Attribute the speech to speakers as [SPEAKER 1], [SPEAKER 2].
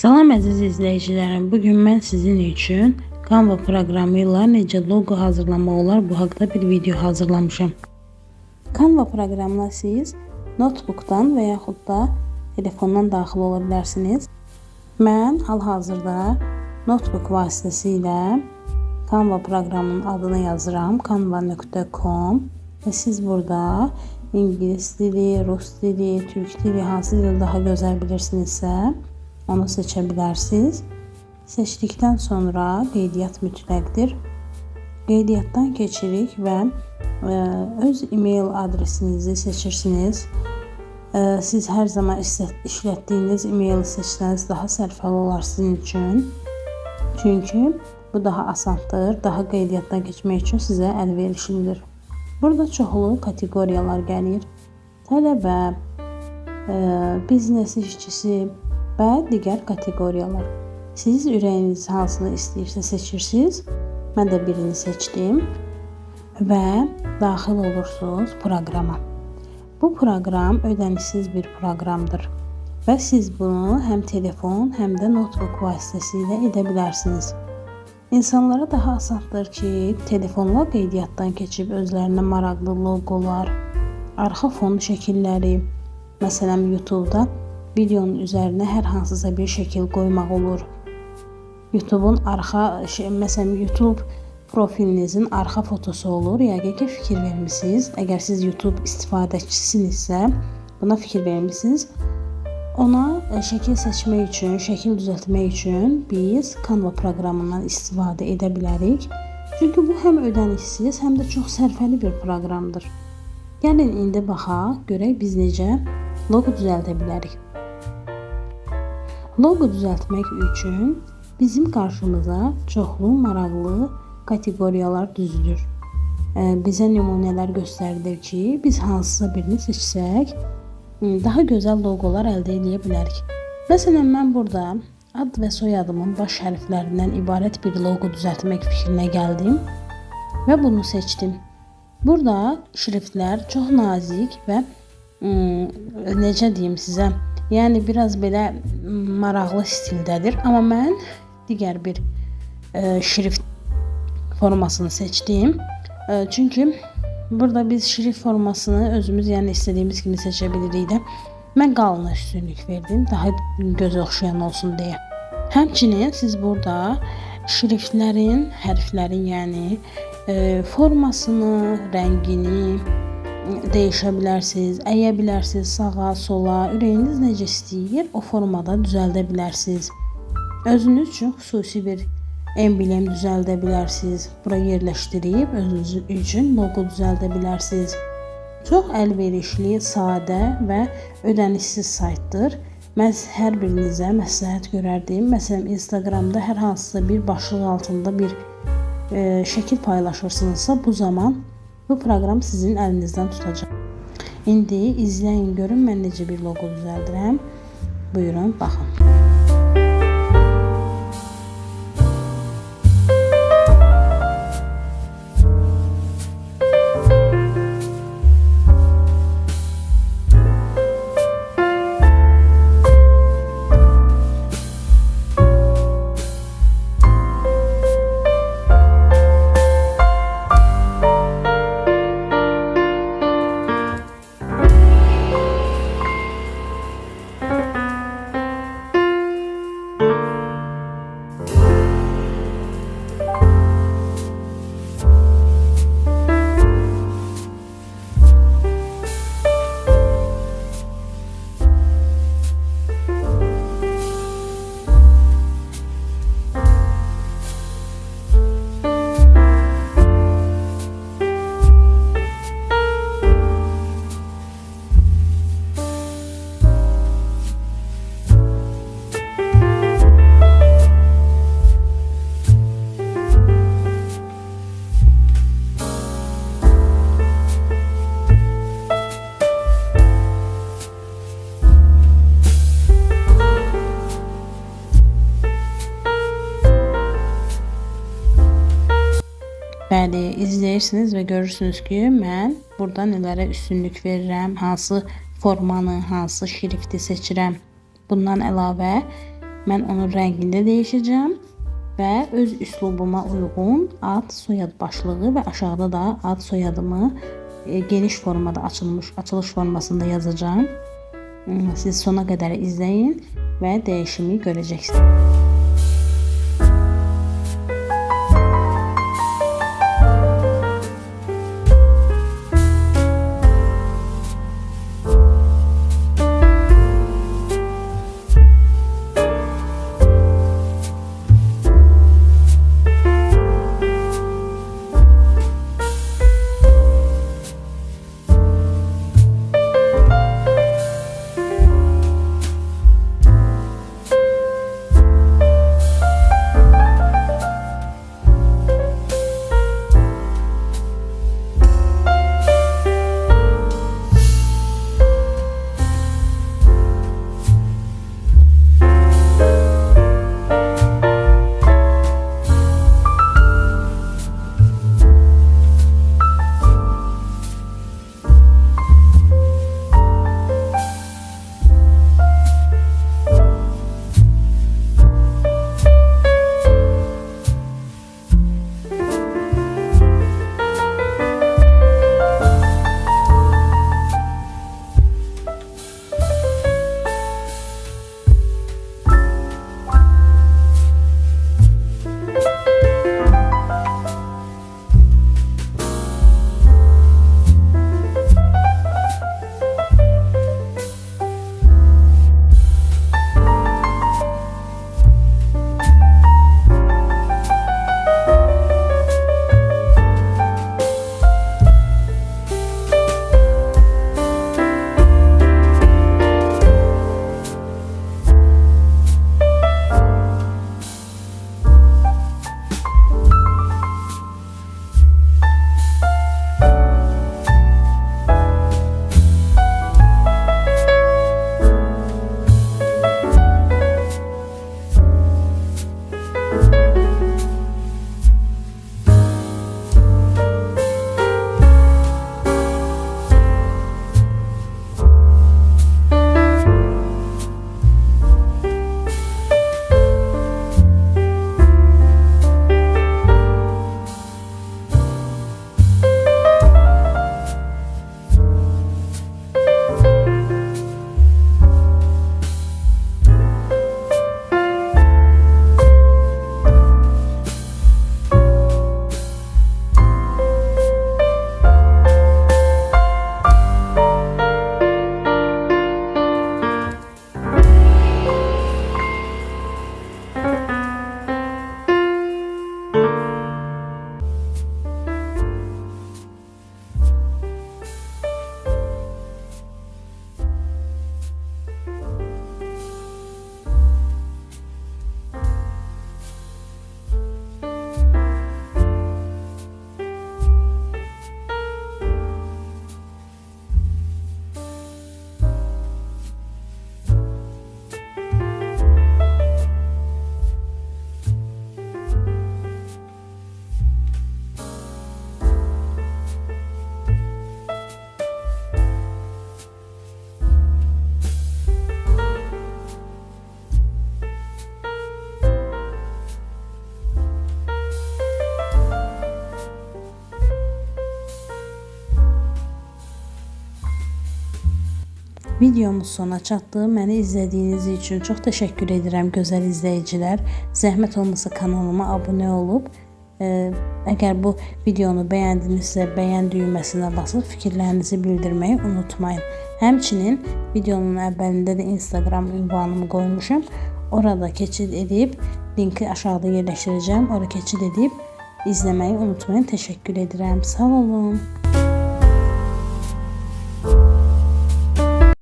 [SPEAKER 1] Salam əziz izləyicilərim. Bu gün mən sizin üçün Canva proqramı ilə necə loqo hazırlamaq olar bu haqqda bir video hazırlamışam. Canva proqramına siz notebookdan və yaxud da telefondan daxil ola bilərsiniz. Mən hal-hazırda notebook vasitəsilə Canva proqramının adını yazıram. canva.com və siz burada ingilis dili, rus dili, türk dili hansı dil daha gözəl bilirsinizsə onu seçə bilərsiniz. Seçdikdən sonra qeydiyyat mütləqdir. Qeydiyyatdan keçirik və ə, öz e-mail adresinizi seçirsiniz. Ə, Siz hər zaman işlət- işlətdiyiniz e-maili seçsəniz daha sərfəli olar sizin üçün. Çünki bu daha asandır. Daha qeydiyyatdan keçmək üçün sizə əlverişlidir. Burada çoxlu kateqoriyalar gəlir. Tələbə, ə, biznes işçisi və digər kateqoriyalar. Siz ürəyiniz hansını istəyirsə seçirsiniz. Mən də birini seçdim və daxil olursunuz proqrama. Bu proqram ödənişsiz bir proqramdır və siz bunu həm telefon, həm də notebook vasitəsilə edə bilərsiniz. İnsanlara daha asandır ki, telefonla qeydiyyatdan keçib özlərinə maraqlı loqolar, arxa fon şəkilləri, məsələn YouTube-da videonun üzərinə hər hansısa bir şəkil qoymaq olur. YouTube-un arxa şey, məsələn YouTube profilinizin arxa fotosu olur. Yəqin ki, fikir vermisiniz. Əgər siz YouTube istifadəçisinizsə, buna fikir vermisiniz. Ona e, şəkil seçmək üçün, şəkil düzəltmək üçün biz Canva proqramından istifadə edə bilərik. Çünki bu həm ödənişsiz, həm də çox sərfəli bir proqramdır. Gəlin indi baxaq, görək biz necə loqo düzəldə bilərik. Loqo düzəltmək üçün bizim qarşımıza çoxlu maraqlı kateqoriyalar düzülür. Bizə nümunələr göstərilir ki, biz hansısa birini seçsək, m, daha gözəl loqolar əldə edə bilərik. Məsələn, mən burada ad və soyadımın baş hərflərindən ibarət bir loqo düzəltmək fikrinə gəldim və bunu seçdim. Burada şriftlər çox nazik və m, necə deyim sizə, yəni biraz belə maraqlı stildədir, amma mən digər bir ə, şrift formasını seçdim. Ə, Çünki burada biz şrift formasını özümüz yəni istədiyimiz kimi seçə bilirik də. Mən qalına üstünlük verdim, daha gözə oxşayan olsun deyə. Həmçinin siz burada şriftlərin, hərflərin, yəni e, formasını, rəngini dəyişə bilərsiniz, əyə bilərsiniz sağa, sola, ürəyiniz necə istəyir, o formada düzəldə bilərsiniz. Özünüz üçün xüsusi bir emblem düzəldə bilərsiniz. Bura yerləşdirib özünüz üçün loqo düzəldə bilərsiniz. Çox əlverişli, sadə və ödənişsiz saytdır. Mən hər birinizə məsləhət görərdim. Məsələn, Instagramda hər hansısa bir başlıq altında bir e, şəkil paylaşırsınızsa, bu zaman bu proqram sizin əlinizdən tutacaq. İndi izləyin, görün mən necə bir loqo düzəldirəm. Buyurun, baxın. Bəli, izləyirsiniz və görürsünüz ki, mən burada nələrə üstünlük verirəm, hansı formanı, hansı şrifti seçirəm. Bundan əlavə Mən onun rəngində dəyişəcəm və öz üslubuma uyğun ad, soyad başlığı və aşağıda da ad, soyadımı e, geniş formada açılmış, açılış formasında yazacağım. Hmm, Siz sona qədər izləyin və dəyişimi görəcəksiniz. Videomuz sona çatdı. Məni izlədiyiniz üçün çox təşəkkür edirəm gözəl izləyicilər. Zəhmət olmasa kanalıma abunə olub əgər bu videonu bəyəndinizsə bəyən düyməsinə basıb fikirlərinizi bildirməyi unutmayın. Həmçinin videonun əvvəlində də Instagram ünvanımı qoymuşam. Orada keçid edib linki aşağıda yerləşdirəcəm. Ora keçid edib izləməyi unutmayın. Təşəkkür edirəm. Sağ olun.